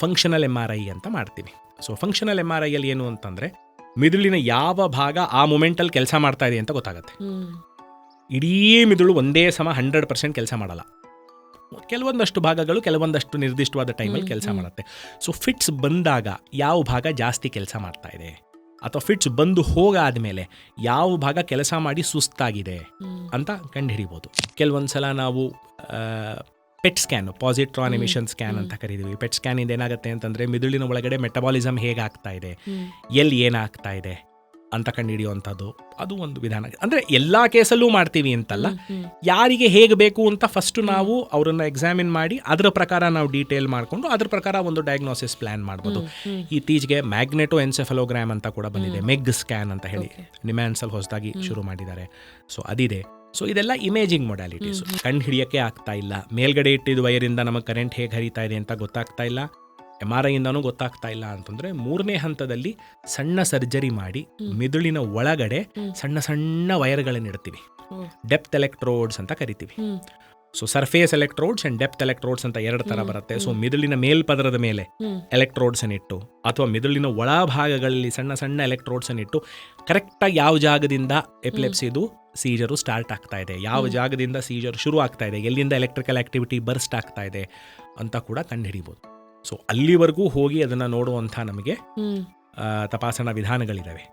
Functional M R I ಅಂತ ಮಾಡ್ತೀನಿ. So functional M R ಐಯಲ್ಲಿ ಏನು ಅಂತಂದರೆ ಮಿದುಳಿನ ಯಾವ ಭಾಗ ಆ ಮೂಮೆಂಟಲ್ಲಿ ಕೆಲಸ ಮಾಡ್ತಾ ಇದೆ ಅಂತ ಗೊತ್ತಾಗುತ್ತೆ. ಇಡೀ ಮಿದುಳು ಒಂದೇ ಸಮ ಹಂಡ್ರೆಡ್ ಪರ್ಸೆಂಟ್ ಕೆಲಸ ಮಾಡಲ್ಲ. ಕೆಲವೊಂದಷ್ಟು ಭಾಗಗಳು ಕೆಲವೊಂದಷ್ಟು ನಿರ್ದಿಷ್ಟವಾದ ಟೈಮಲ್ಲಿ ಕೆಲಸ ಮಾಡುತ್ತೆ. ಸೊ ಫಿಟ್ಸ್ ಬಂದಾಗ ಯಾವ ಭಾಗ ಜಾಸ್ತಿ ಕೆಲಸ ಮಾಡ್ತಾ ಇದೆ? ಅಥವಾ ಫಿಟ್ಸ್ ಬಂದು ಹೋಗಾದ ಮೇಲೆ ಯಾವ ಭಾಗ ಕೆಲಸ ಮಾಡಿ ಸುಸ್ತಾಗಿದೆ? ಅಂತ ಕಂಡುಹಿಡಿಬೋದು. ಕೆಲವೊಂದು ಸಲ ನಾವು PET scan positron hmm, emission scan ಅಂತ ಕರಿತೀವಿ. ಪೆಟ್ ಸ್ಕ್ಯಾನಿಂದ ಏನಾಗುತ್ತೆ ಅಂತಂದರೆ ಮಿದುಳಿನ ಒಳಗಡೆ ಮೆಟಬಾಲಿಸಮ್ ಹೇಗಾಗ್ತಾ ಇದೆ? ಎಲ್ಲಿ ಏನಾಗ್ತಾ ಇದೆ ಅಂತ ಕಂಡುಹಿಡಿಯುವಂಥದ್ದು. ಅದು ಒಂದು ವಿಧಾನ. ಅಂದರೆ ಎಲ್ಲ ಕೇಸಲ್ಲೂ ಮಾಡ್ತೀವಿ ಅಂತಲ್ಲ. ಯಾರಿಗೆ ಹೇಗೆ ಬೇಕು ಅಂತ ಫಸ್ಟ್ ನಾವು ಅವರನ್ನು ಎಕ್ಸಾಮಿನ್ ಮಾಡಿ ಅದರ ಪ್ರಕಾರ ನಾವು ಡೀಟೇಲ್ ಮಾಡಿಕೊಂಡು ಅದ್ರ ಪ್ರಕಾರ ಒಂದು ಡಯಾಗ್ನೋಸಿಸ್ ಪ್ಲಾನ್ ಮಾಡ್ಬೋದು. ಇತ್ತೀಚೆಗೆ ಮ್ಯಾಗ್ನೆಟೋ ಎನ್ಸೆಫಲೋಗ್ರಾಮ್ ಅಂತ ಕೂಡ ಬಂದಿದೆ. ಮೆಗ್ ಸ್ಕ್ಯಾನ್ ಅಂತ ಹೇಳಿ. ನಿಮ್ಯಾನ್ಸಲ್ಲಿ ಹೊಸದಾಗಿ ಶುರು ಮಾಡಿದ್ದಾರೆ. ಸೊ ಅದಿದೆ. ಸೊ ಇದೆಲ್ಲ ಇಮೇಜಿಂಗ್ ಮೊಡಾಲಿಟೀಸ್. ಕಣ್ಣು ಹಿಡಿಯೋಕ್ಕೆ ಆಗ್ತಾ ಇಲ್ಲ. ಮೇಲ್ಗಡೆ ಇಟ್ಟಿದ್ದು ವೈರಿಂದ ನಮಗೆ ಕರೆಂಟ್ ಹೇಗೆ ಹರಿತಾ ಇದೆ ಅಂತ ಗೊತ್ತಾಗ್ತಾ ಇಲ್ಲ. ಎಂ ಆರ್ ಐಯಿಂದನೂ ಗೊತ್ತಾಗ್ತಾ ಇಲ್ಲ ಅಂತಂದರೆ ಮೂರನೇ ಹಂತದಲ್ಲಿ ಸಣ್ಣ ಸರ್ಜರಿ ಮಾಡಿ. ಮಿದುಳಿನ ಒಳಗಡೆ. ಸಣ್ಣ ಸಣ್ಣ ವೈರ್ಗಳನ್ನು ಇಡ್ತೀವಿ. ಡೆಪ್ತ್ ಎಲೆಕ್ಟ್ರೋಡ್ಸ್ ಅಂತ ಕರಿತೀವಿ. So surface electrodes and depth electrodes ಅಂತ ಎರಡು ಥರ ಬರುತ್ತೆ. ಸೊ. ಮಿದುಳಿನ ಮೇಲ್ಪದರದ ಮೇಲೆ ಎಲೆಕ್ಟ್ರೋಡ್ಸನ್ನು ಎಲೆಕ್ಟ್ರೋಡ್ಸ್ ಇಟ್ಟು ಅಥವಾ ಮಿದುಳಿನ ಒಳಭಾಗಗಳಲ್ಲಿ ಸಣ್ಣ ಸಣ್ಣ ಎಲೆಕ್ಟ್ರೋಡ್ಸ್ ಇಟ್ಟು ಕರೆಕ್ಟಾಗಿ ಯಾವ ಜಾಗದಿಂದ ಎಪಿಲೆಪ್ಸಿದು ಸೀಜರು ಸ್ಟಾರ್ಟ್ ಆಗ್ತಾ ಇದೆ. ಯಾವ ಜಾಗದಿಂದ ಸೀಜರ್ ಶುರು ಆಗ್ತಾ ಇದೆ ಎಲ್ಲಿಂದ ಎಲೆಕ್ಟ್ರಿಕಲ್ ಆ್ಯಕ್ಟಿವಿಟಿ ಬರ್ಸ್ಟ್ ಆಗ್ತಾ ಇದೆ ಅಂತ ಕೂಡ ಕಂಡುಹಿಡಿಬೋದು. ಸೊ ಅಲ್ಲಿವರೆಗೂ ಹೋಗಿ ಅದನ್ನು ನೋಡುವಂಥ ನಮಗೆ ತಪಾಸಣಾ ವಿಧಾನಗಳಿದ್ದಾವೆ